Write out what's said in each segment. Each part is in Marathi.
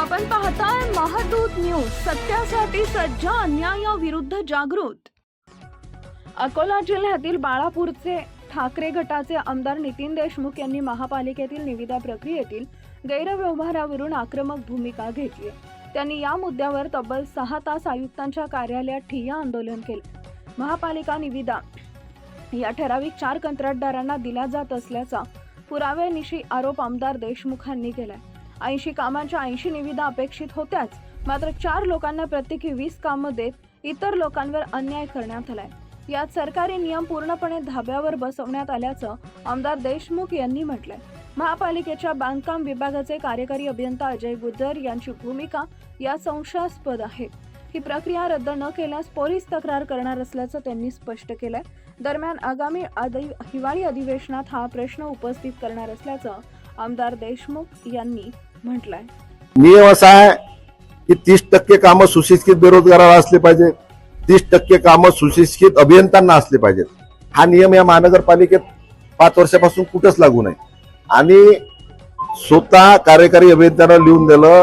आपण पाहताय महादूत न्यूज सत्यासाठी सज्ज अन्यायाविरुद्ध जागृत. अकोला जिल्ह्यातील बाळापूरचे ठाकरे गटाचे आमदार नितीन देशमुख यांनी महापालिकेतील निविदा प्रक्रियेतील गैरव्यवहारावरून आक्रमक भूमिका घेतली. त्यांनी या मुद्द्यावर तब्बल सहा तास आयुक्तांच्या कार्यालयात ठिय्या आंदोलन केले. महापालिका निविदा या ठराविक चार कंत्राटदारांना दिल्या जात असल्याचा पुराव्यानिशी आरोप आमदार देशमुख यांनी केलाय. ऐंशी कामांच्या ऐंशी निविदा अपेक्षित होत्याच. मात्र चार लोकांना प्रत्येकी वीस कामं देत इतर लोकांवर अन्याय करण्यात आलाय. यात सरकारी नियम पूर्णपणे धाब्यावर बसवण्यात आल्याचं आमदार देशमुख यांनी म्हटलंय. महापालिकेच्या बांधकाम विभागाचे कार्यकारी अभियंता अजय गुज्जर यांची भूमिका या संशयास्पद आहे. ही प्रक्रिया रद्द न केल्यास पोलीस तक्रार करणार असल्याचं त्यांनी स्पष्ट केलंय. दरम्यान आगामी हिवाळी अधिवेशनात हा प्रश्न उपस्थित करणार असल्याचं आमदार देशमुख यांनी म्हटलाय. नियम असा आहे की तीस टक्के कामं सुशिक्षित बेरोजगाराला असले पाहिजे. तीस टक्के कामं सुशिक्षित अभियंत्यांना असले पाहिजेत. हा नियम या महानगरपालिकेत पाच वर्षापासून कुठंच लागू नये आणि स्वतः कार्यकारी अभियंत्यांना लिहून दिलं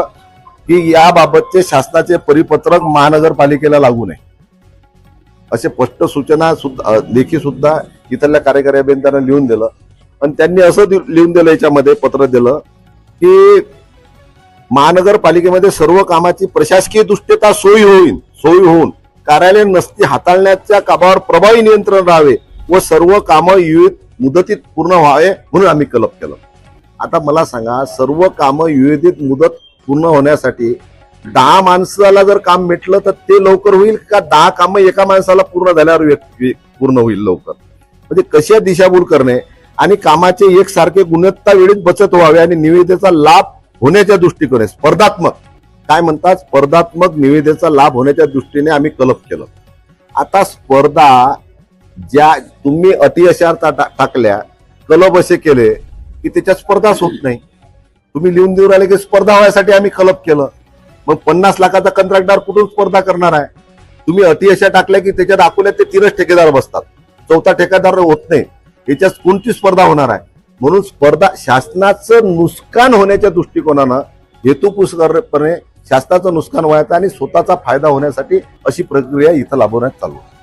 की याबाबतचे शासनाचे परिपत्रक महानगरपालिकेला लागू नये. असे स्पष्ट सूचना सुद्धा लेखी सुद्धा इथल्या कार्यकारी अभियंत्यांना लिहून दिलं. आणि त्यांनी असं लिहून दिलं याच्यामध्ये पत्र दिलं की महानगरपालिकेमध्ये सर्व कामाची प्रशासकीय दृष्ट्या सोयी होईल सोयी होऊन कार्यालय नसती हाताळण्याच्या कामावर प्रभावी नियंत्रण राहावे व सर्व कामं युवित मुदतीत पूर्ण व्हावे म्हणून आम्ही कलप केलं. आता मला सांगा सर्व कामं युवित मुदत पूर्ण होण्यासाठी दहा माणसाला जर काम मिटलं तर ते लवकर होईल का दहा कामं एका माणसाला पूर्ण झाल्यावर पूर्ण होईल लवकर? म्हणजे कशा दिशाभूल करणे आणि कामाचे एकसारखे गुणवत्ता वेळेत बचत व्हावे आणि निविदेचा लाभ होण्याच्या दृष्टीकोने स्पर्धात्मक. काय म्हणतात? स्पर्धात्मक निविदेचा लाभ होण्याच्या दृष्टीने आम्ही कलप केलं. आता स्पर्धा ज्या तुम्ही अटी टा- टाकल्या कलप असे केले की त्याच्यात स्पर्धाच होत नाही. तुम्ही लिहून देऊ राहिले की स्पर्धा व्हायसाठी आम्ही कलप केलं. मग पन्नास लाखाचा कंत्राटदार कुठून स्पर्धा करणार आहे? तुम्ही अति अशा टाकल्या की त्याच्यात अकोल्यात ते तीनच ठेकेदार बसतात. चौथा ठेकेदार होत नाही. याच्यात कोणती स्पर्धा होणार आहे? म्हणून स्पर्धा शासनाचं नुकसान होण्याच्या दृष्टिकोनानं हेतुपुरस्पणे शासनाचं नुकसान व्हायचं आणि स्वतःचा फायदा होण्यासाठी अशी प्रक्रिया इथं लाभवण्यात चालू आहे.